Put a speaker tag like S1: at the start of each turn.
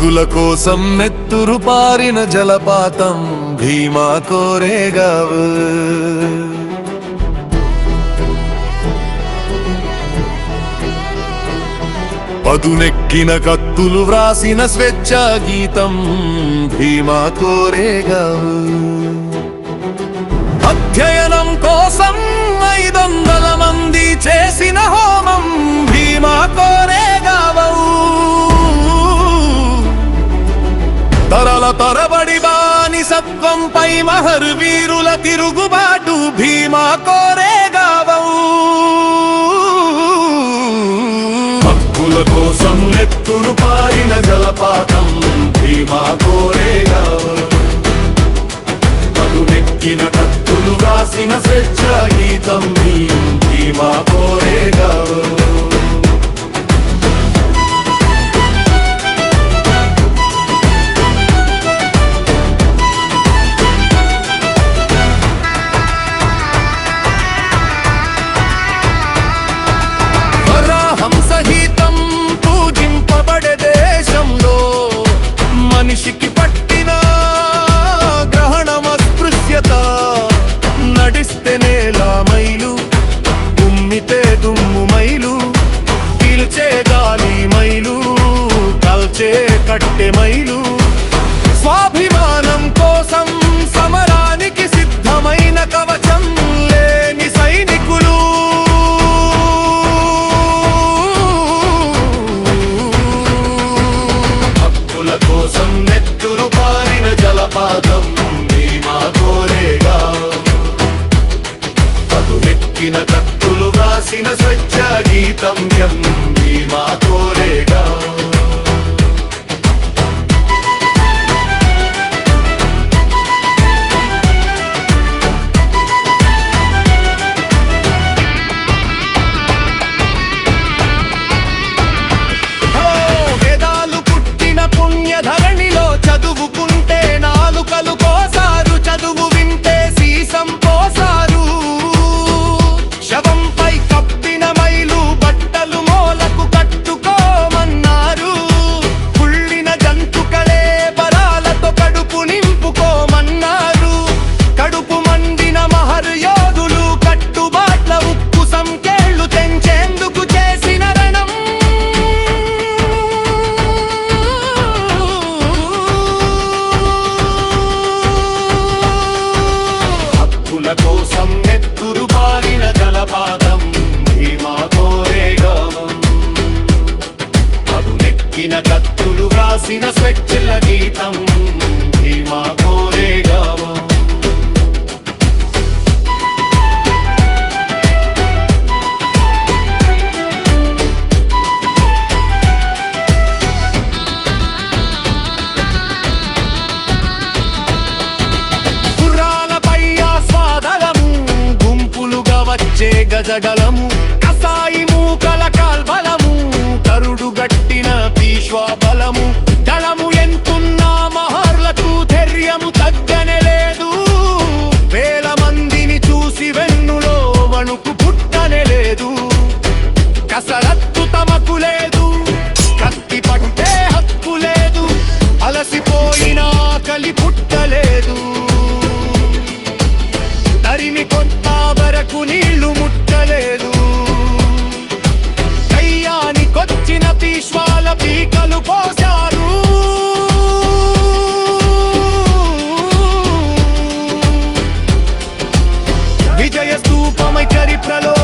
S1: కుల కోసం నెత్తురు పారిన జలపాతం భీమా కోరేగావు పదునెక్కిన కత్తులు వ్రాసిన స్వేచ్ఛ గీతం భీమా కోరేగావు అధ్యయనం కోసం ఐదొందల పై మహరు వీరుల తిరుగుబాటు భీమా కోరేగావవు హక్కుల కోసం నెత్తురు పారిన జలపాతం భీమా కోరేగా పదునెక్కిన కత్తులు రాసిన స్వేచ్ఛ గీతం భీమా కోరే mexe que పాదం నీ మా కోరేగా పదు నెక్కిన కత్తులు రాసిన స్వచ్ఛ గీతం రాసిన స్వచ్ఛల గీతం భీమా కోరేగావా గజగలము పీకలు పోశారు. విజయ స్తూపమై చరిత్రలో